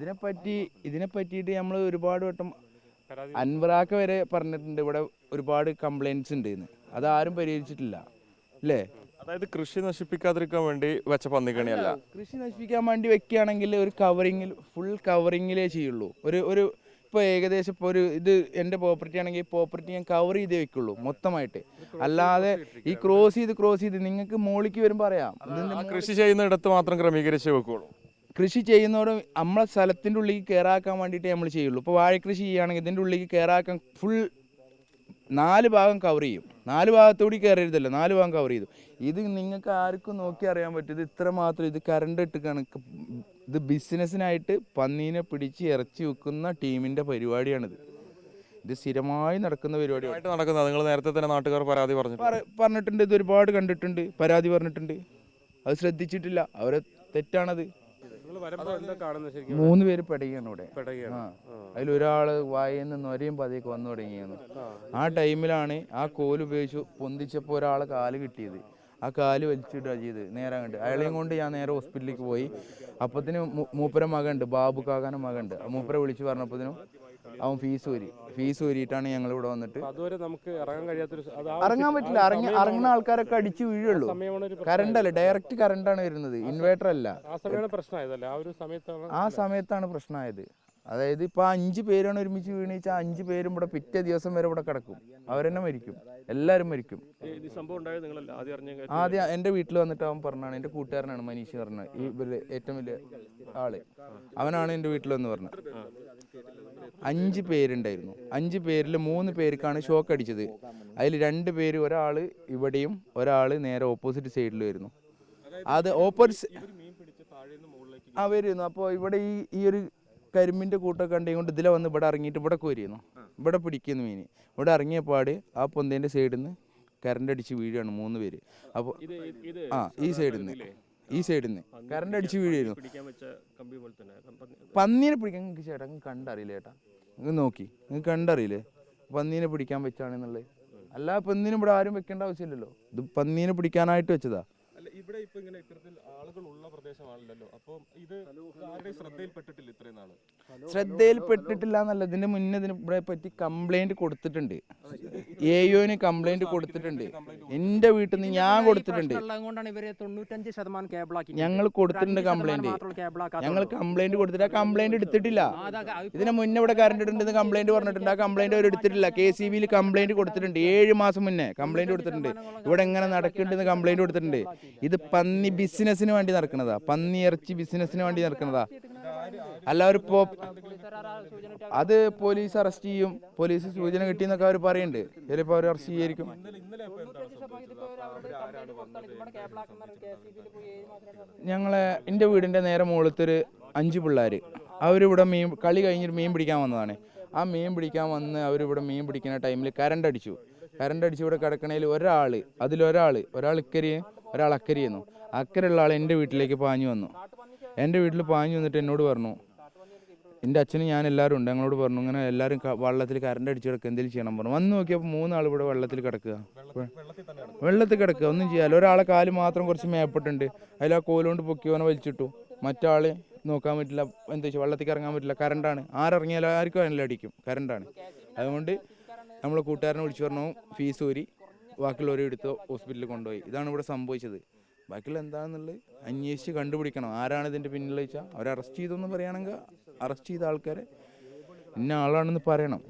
ഇതിനെപ്പറ്റി ഇതിനെ പറ്റിയിട്ട് നമ്മൾ ഒരുപാട് വട്ടം അൻവറാക്ക വരെ പറഞ്ഞിട്ടുണ്ട്. ഇവിടെ ഒരുപാട് കംപ്ലൈന്റ്സ് ഉണ്ട് എന്ന് അതാരും പരിഹരിച്ചിട്ടില്ല. അല്ലേ? അതായത് കൃഷി നശിപ്പിക്കാതിരിക്കാൻ വേണ്ടി വെച്ച പന്നിക്കണിയല്ല കൃഷി നശിപ്പിക്കാൻ വേണ്ടി വെക്കുകയാണെങ്കിൽ ഒരു കവറിങ്ങിൽ ഫുൾ കവറിങ്ങിലേ ചെയ്യുള്ളൂ. ഒരു ഒരു ഇപ്പോൾ ഏകദേശം ഇപ്പോൾ ഒരു ഇത് എന്റെ പ്രോപ്പർട്ടി ആണെങ്കിൽ പ്രോപ്പർട്ടി ഞാൻ കവർ ചെയ്തേ വെക്കുള്ളൂ മൊത്തമായിട്ട്. അല്ലാതെ ഈ ക്രോസ് ചെയ്ത് ക്രോസ് ചെയ്ത് നിങ്ങൾക്ക് മോളിക്ക് വരുമ്പോൾ അറിയാം. കൃഷി ചെയ്യുന്ന ഇടത്ത് മാത്രം ക്രമീകരിച്ച് വെക്കുള്ളൂ. കൃഷി ചെയ്യുന്നതോടെ നമ്മളെ സ്ഥലത്തിന്റെ ഉള്ളിൽ കയറാക്കാൻ വേണ്ടിയിട്ട് നമ്മൾ ചെയ്യുള്ളൂ. ഇപ്പോൾ വാഴക്കൃഷി ചെയ്യുകയാണെങ്കിൽ ഇതിന്റെ ഉള്ളിൽ കയറാക്കാൻ ഫുൾ നാല് ഭാഗം കവർ ചെയ്യും. നാല് ഭാഗത്തോടി കയറരുതല്ലോ നാല് ഭാഗം കവർ ചെയ്തു. ഇത് നിങ്ങൾക്ക് ആർക്കും നോക്കി അറിയാൻ പറ്റും. ഇത് ഇത്ര മാത്രം ഇത് കറണ്ട് ഇട്ട് കണക്ക് ഇത് ബിസിനസ്സിനായിട്ട് പന്നീനെ പിടിച്ച് ഇറച്ചി വെക്കുന്ന ടീമിന്റെ പരിപാടിയാണിത്. ഇത് സ്ഥിരമായി നടക്കുന്ന പരിപാടിയാണ്. ആയിട്ട് നടക്കുന്നത്. നിങ്ങൾ നേരത്തെ തന്നെ നാട്ടുകാർ പരാതി പറഞ്ഞു പറഞ്ഞിട്ടുണ്ട് ഇത് ഒരുപാട് കണ്ടിട്ടുണ്ട് പരാതി പറഞ്ഞിട്ടുണ്ട്. അത് ശ്രദ്ധിച്ചിട്ടില്ല. അവരെ തെറ്റാണത്. മൂന്ന് പേര് പെടുകയാണ് ഇവിടെ. അതിലൊരാൾ വായന്ന് നൊരയും പതിയൊക്കെ വന്നു തുടങ്ങിയാണ്. ആ. ടൈമിലാണ് ആ കോൽ ഉപയോഗിച്ച് പൊന്തിച്ചപ്പോൾ ഒരാളെ കാൽ കിട്ടിയത്. ആ കാൽ വലിച്ചിടുക ചെയ്ത് നേരെ കണ്ട് അയാളെയും കൊണ്ട് ഞാൻ നേരെ ഹോസ്പിറ്റലിലേക്ക് പോയി. അപ്പത്തിന് മൂപ്പര മകണ്ട് ബാബു കാക്കാന്റെ മകണ്ട് ആ മൂപ്പരെ വിളിച്ച് പറഞ്ഞപ്പോഴത്തേനും അവൻ ഫീസ് ഊരി. ഫീസ് ഊരിയിട്ടാണ് ഞങ്ങൾ ഇവിടെ വന്നിട്ട് അതുവരെ നമുക്ക് ഇറങ്ങാൻ കഴിയാത്തൊരു ഇറങ്ങാൻ പറ്റില്ല. ഇറങ്ങി ഇറങ്ങുന്ന ആൾക്കാരൊക്കെ അടിച്ചു വീഴുള്ളൂ. കറണ്ട് അല്ല? ഡയറക്റ്റ് കറണ്ടാണ് വരുന്നത്. ഇൻവേർട്ടർ അല്ല. ആ സമയത്താണ് പ്രശ്നമായത് അതായത് ഇപ്പൊ ആ അഞ്ച് പേരാണ് ഒരുമിച്ച് വീണിച്ചാൽ അഞ്ച് പേരും ഇവിടെ പിറ്റേ ദിവസം വരെ ഇവിടെ കിടക്കും. അവരെന്നെ മരിക്കും. എല്ലാവരും മരിക്കും. ആദ്യം എന്റെ വീട്ടിൽ വന്നിട്ട് അവൻ പറഞ്ഞാണ് എന്റെ കൂട്ടുകാരനാണ് മനീഷ് പറഞ്ഞത് ഈ ഏറ്റവും വലിയ ആൾ. അവനാണ് എന്റെ വീട്ടിൽ വന്ന് പറഞ്ഞത്. അഞ്ച് പേരുണ്ടായിരുന്നു. അഞ്ച് പേരിൽ മൂന്ന് പേർക്കാണ് ഷോക്ക് അടിച്ചത്. അതിൽ രണ്ട് പേര് ഒരാൾ ഇവിടെയും ഒരാൾ നേരെ ഓപ്പോസിറ്റ് സൈഡിൽ ആയിരുന്നു. അത് ഓപ്പോസിറ്റ് ആ വരുന്നു. അപ്പോൾ ഇവിടെ ഈ ഈ ഒരു കരിമ്പിന്റെ കൂട്ടൊക്കെ കണ്ടുകൊണ്ട് ഇതിലെ വന്ന് ഇവിടെ ഇറങ്ങിയിട്ട് ഇവിടെ കോരിയിരുന്നു. ഇവിടെ പിടിക്കുന്നു മീൻ. ഇവിടെ ഇറങ്ങിയ പാട് ആ പൊന്തേന്റെ സൈഡിൽ നിന്ന് കറണ്ട് അടിച്ച് വീഴുകയാണ് മൂന്ന് പേര്. അപ്പോൾ ആ ഈ സൈഡിൽ നിന്ന് ഈ സൈഡിൽ നിന്ന് കറണ്ട് അടിച്ച് വീഴുമായിരുന്നു പന്നീനെ പിടിക്കാൻ നിങ്ങൾക്ക് ചേട്ടാ നിങ്ങൾക്ക് കണ്ടറിയില്ല ചേട്ടാ? നിങ്ങൾ നോക്കി. നിങ്ങൾക്ക് കണ്ടറിയില്ലേ? പന്നീനെ പിടിക്കാൻ വെച്ചാണെന്നുള്ളത്. അല്ല പന്നീനെ ഇവിടെ ആരും വെക്കേണ്ട ആവശ്യമില്ലല്ലോ. ഇത് പന്നീനെ പിടിക്കാനായിട്ട് വെച്ചതാ. ഇവിടെ ഇപ്പൊ ഇങ്ങനെ ഇത്തരത്തിൽ ആളുകൾ ഉള്ള പ്രദേശമാണല്ലോ. അപ്പൊ ഇത് ആരുടെ ശ്രദ്ധയിൽപ്പെട്ടിട്ടില്ല ഇത്രയും നാൾ? ശ്രദ്ധയിൽപ്പെട്ടിട്ടില്ല എന്നല്ല ഇതിന്റെ മുന്നേ ഇതിനെ ഇവിടെ പറ്റി കംപ്ലൈന്റ് കൊടുത്തിട്ടുണ്ട്. എ യുവിന് കംപ്ലൈന്റ് കൊടുത്തിട്ടുണ്ട്. എന്റെ വീട്ടിൽ നിന്ന് ഞാൻ കൊടുത്തിട്ടുണ്ട്. ഞങ്ങൾ കൊടുത്തിട്ടുണ്ട് കംപ്ലൈന്റ് ഞങ്ങൾ കംപ്ലൈന്റ് കൊടുത്തിട്ട് ആ കംപ്ലൈന്റ് എടുത്തിട്ടില്ല. ഇതിന് മുന്നേ ഇവിടെ കറണ്ട് ഉണ്ടെന്ന് കംപ്ലൈന്റ് പറഞ്ഞിട്ടുണ്ട്. ആ കംപ്ലൈന്റ് അവർ എടുത്തിട്ടില്ല. കെ സി ബിയിൽ കംപ്ലൈന്റ് കൊടുത്തിട്ടുണ്ട്. ഏഴ് മാസം മുന്നേ കംപ്ലൈന്റ് കൊടുത്തിട്ടുണ്ട്. ഇവിടെ എങ്ങനെ നടക്കുന്നുണ്ടെന്ന് കംപ്ലൈന്റ് കൊടുത്തിട്ടുണ്ട്. ഇത് പന്നി ബിസിനസ്സിന് വേണ്ടി നടക്കുന്നതാ. പന്നി ഇറച്ചി ബിസിനസ്സിന് വേണ്ടി നടക്കുന്നതാ. അല്ല ഒരു പോ അത് പോലീസ് അറസ്റ്റ് ചെയ്യും. പോലീസ് സൂചന കിട്ടിയെന്നൊക്കെ അവർ പറയുന്നുണ്ട് ചിലപ്പോൾ അവർ അറസ്റ്റ് ചെയ്യായിരിക്കും. ഞങ്ങളെ എന്റെ വീടിന്റെ നേരെ മുകളിലത്തൊരു അഞ്ച് പിള്ളേർ അവരിവിടെ മീൻ കളി കഴിഞ്ഞിട്ട് മീൻ പിടിക്കാൻ വന്നതാണ്. ആ മീൻ പിടിക്കാൻ വന്ന് അവരിവിടെ മീൻ പിടിക്കുന്ന ടൈമിൽ കരണ്ട് അടിച്ചു. കരണ്ട് ഇവിടെ കിടക്കണേൽ ഒരാൾ അതിലൊരാൾ ഒരാൾ ഇക്കരയും ഒരാൾ അക്കരയെന്നു അക്കരെയുള്ള ആൾ എന്റെ വീട്ടിലേക്ക് പാഞ്ഞു വന്നു. എന്റെ വീട്ടിൽ പാഞ്ഞു വന്നിട്ട് എന്നോട് പറഞ്ഞു എന്റെ അച്ഛനും ഞാൻ എല്ലാവരും ഉണ്ട്. ഞങ്ങളോട് പറഞ്ഞു ഇങ്ങനെ എല്ലാവരും വള്ളത്തിൽ കറണ്ട് അടിച്ചു കിടക്കുക എന്തെങ്കിലും ചെയ്യണം. പറഞ്ഞു. വന്ന് നോക്കിയപ്പോൾ മൂന്നാൾ ഇവിടെ വെള്ളത്തിൽ കിടക്കുക. വെള്ളത്തിൽ കിടക്കുക. ഒന്നും ചെയ്യാല്ല. ഒരാളെ കാൽ മാത്രം കുറച്ച് മേപ്പെട്ടുണ്ട്. അതിൽ ആ കോലുകൊണ്ട് പൊക്കിയോനെ വലിച്ചിട്ടു. മറ്റാൾ നോക്കാൻ പറ്റില്ല. എന്താ വെച്ചാൽ വെള്ളത്തിൽ ഇറങ്ങാൻ പറ്റില്ല. കറണ്ടാണ് ആരിറങ്ങിയാലും ആർക്കും അടിക്കും. കറണ്ടാണ് അതുകൊണ്ട് നമ്മൾ കൂട്ടുകാരനെ വിളിച്ചു പറഞ്ഞു ഫീസ് ഊരി ബാക്കിയുള്ളവരെ എടുത്ത് ഹോസ്പിറ്റലിൽ കൊണ്ടുപോയി. ഇതാണ് ഇവിടെ സംഭവിച്ചത്. ബാക്കിയുള്ള എന്താണെന്നുള്ളത് അന്വേഷിച്ച് കണ്ടുപിടിക്കണം. ആരാണ് ഇതിന്റെ പിന്നിൽ വെച്ചാൽ അവരെ അറസ്റ്റ് ചെയ്തെന്ന് പറയുകയാണെങ്കിൽ അറസ്റ്റ് ചെയ്ത ആൾക്കാരെ ഇന്ന ആളാണെന്ന് പറയണം.